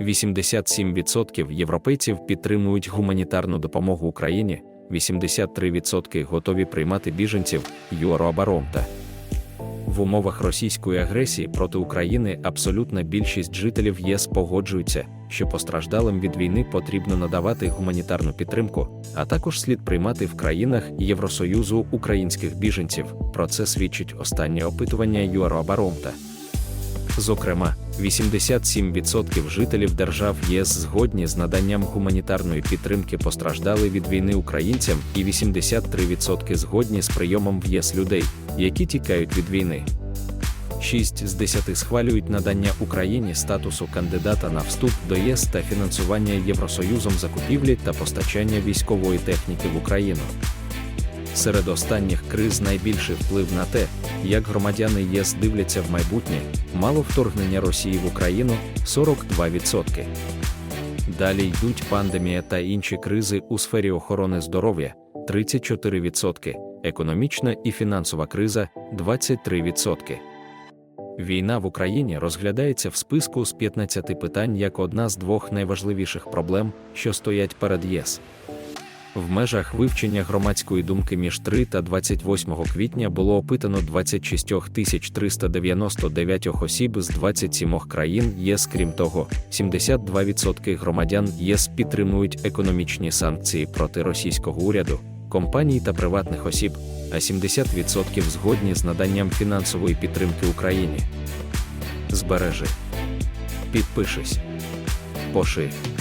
87% європейців підтримують гуманітарну допомогу Україні, 83% готові приймати біженців Юаробаромта. В умовах російської агресії проти України абсолютна більшість жителів єС погоджуються, що постраждалим від війни потрібно надавати гуманітарну підтримку, а також слід приймати в країнах Євросоюзу українських біженців. Про це свідчить останнє опитування Юаробаромта. Зокрема, 87% жителів держав ЄС згодні з наданням гуманітарної підтримки постраждали від війни українцям, і 83% згодні з прийомом в ЄС людей, які тікають від війни. 6 з 10 схвалюють надання Україні статусу кандидата на вступ до ЄС та фінансування Євросоюзом закупівлі та постачання військової техніки в Україну. Серед останніх криз найбільший вплив на те, як громадяни ЄС дивляться в майбутнє, мало вторгнення Росії в Україну 42%. Далі йдуть пандемія та інші кризи у сфері охорони здоров'я 34%, економічна і фінансова криза 23%. Війна в Україні розглядається в списку з 15 питань як одна з двох найважливіших проблем, що стоять перед ЄС. В межах вивчення громадської думки між 3 та 28 квітня було опитано 26 399 осіб з 27 країн ЄС. Крім того, 72% громадян ЄС підтримують економічні санкції проти російського уряду, компаній та приватних осіб, а 70% згодні з наданням фінансової підтримки Україні. Збережи. Підпишись. Поширь.